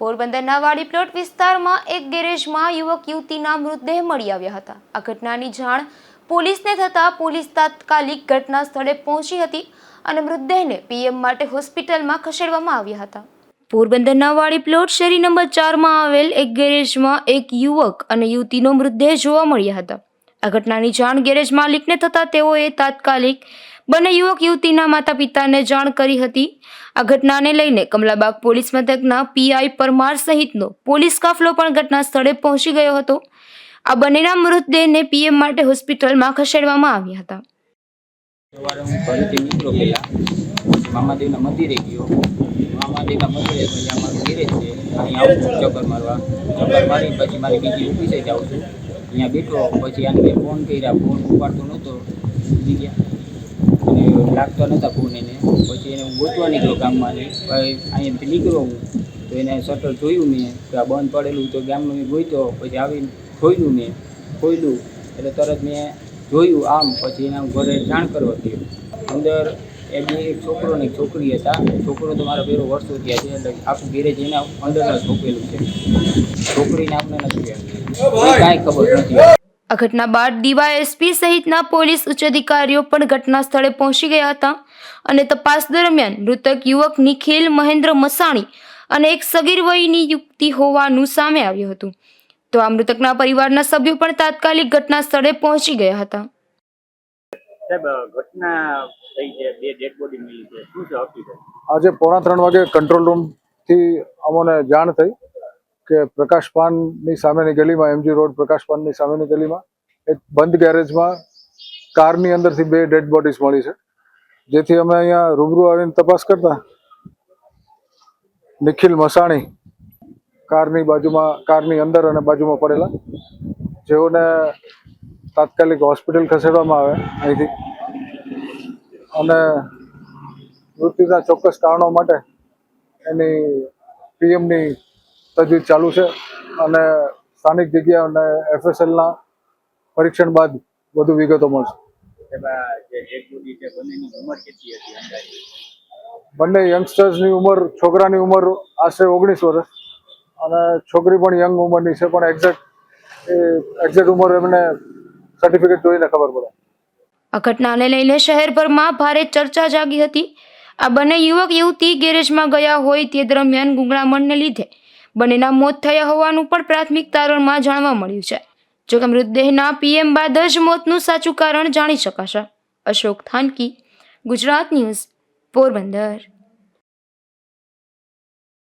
પોરબંદરના વાડી પ્લોટ વિસ્તારમાં એક ગેરેજમાં યુવક યુવતીના મૃતદેહ મળી આવ્યા હતા. આ ઘટનાની જાણ પોલીસને થતાં પોલીસ તાત્કાલિક ઘટના સ્થળે પહોંચી હતી અને મૃતદેહને પીએમ માટે હોસ્પિટલમાં ખસેડવામાં આવ્યા હતા. પોરબંદરના વાડી પ્લોટ શેરી નંબર ચારમાં આવેલ એક ગેરેજમાં એક યુવક અને યુવતીનો મૃતદેહ જોવા મળ્યા હતા. આ ઘટનાની જાણ ગેરેજ માલિકને થતાં તેઓએ તાત્કાલિક બંને યુવક યુવતીના માતા પિતાને જાણ કરી હતી આ ઘટનાને લઈને કમલાબાગ પોલીસ મથકના પીઆઈ પરમાર સહિતનો પોલીસ કાફલો પણ ઘટના સ્થળે પહોંચી ગયો હતો આ બંનેના મૃતદેહને પીએમ માટે હોસ્પિટલમાં ખસેડવામાં આવ્યા હતા અહીંયા બેઠો પછી આને ફોન કર્યા ફોન ઉપાડતો નહોતો લાગતો નહોતા ફોન એને પછી એને હું ગોતવા નીકળ્યો ગામમાં અહીંયાથી નીકળ્યો હું. તો એને શટર જોયું મેં. કે આ બંધ પડેલું તો ગામમાં મેં ગોત્યો. પછી આવીને ખોલ્યું મેં. ખોલ્યું એટલે તરત મેં જોયું આમ. પછી એના ઘરે જાણ કરવા ગયો. અંદર એ બે એક છોકરો ને એક છોકરી હતા. છોકરો તો મારા પેલો વર્ષો થયા છે. એટલે આખું ગેરેજ એના અંદર જ છે. છોકરીને આપણે નથી કાંઈ ખબર નથી. આ ઘટના બાદ ડીવાયએસપી સહિતના પોલીસ ઉચ્ચ અધિકારીઓ પણ ઘટના સ્થળે પહોંચી ગયા હતા અને તપાસ દરમિયાન મૃતક યુવક નિખિલ મહેન્દ્ર મસાણી અને એક સગીર વયની યુક્તિ હોવાનું સામે આવ્યું હતું. તો આ મૃતકના પરિવારના સભ્યો પણ તાત્કાલિક ઘટના સ્થળે પહોંચી ગયા હતા. સાહેબ ઘટના થઈ છે બે ડેડ બોડી મળી છે. શું છે હકીકત આજે પોણા ત્રણ વાગે કંટ્રોલ રૂમથી અમોને જાણ થઈ. કે પ્રકાશ પાનની સામેની ગલીમાં એમજી રોડ પ્રકાશ પાનની સામેની ગલીમાં, એક બંધ ગેરેજમાં કારની અંદરથી બે ડેડ બોડીઝ મળી છે. જેથી અમે અહીંયા રૂબરૂ આવીને તપાસ કરતા નિખિલ મસાણી કારની બાજુમાં, કારની અંદર અને બાજુમાં પડેલા. જેઓને તાત્કાલિક હોસ્પિટલ ખસેડવામાં આવે અહીંથી. અને મૃત્યુના ચોક્કસ કારણો માટે એની પીએમની તજવીજ ચાલુ છે અને સ્થાનિક જગ્યા અને એફએસએલના પરીક્ષણ બાદ વધુ વિગતો મળશે. સાહેબ આ જે ડેડ બોડી છે બંનેની ઉંમર કેટલી હતી અંદાજે? બંને યંગસ્ટર્સની ઉંમર છોકરાની ઉંમર આશરે ઓગણીસ વર્ષ અને છોકરી પણ યંગ ઉંમરની છે પણ એક્ઝેક્ટ એ એક્ઝેક્ટ ઉંમર એમને સર્ટિફિકેટ જોઈને ખબર પડે. આ ઘટનાને લઈને શહેરભરમાં ભારે ચર્ચા જાગી હતી. આ બંને યુવક યુવતી ગેરેજમાં ગયા હોય તે દરમિયાન ગુંગળામણને લીધે બંનેના મોત થયા હોવાનું પણ પ્રાથમિક તારણમાં જાણવા મળ્યું છે. જોકે મૃતદેહના પીએમ બાદ જ મોતનું સાચું કારણ જાણી શકાશે. અશોક થાનકી, ગુજરાત ન્યૂઝ, પોરબંદર.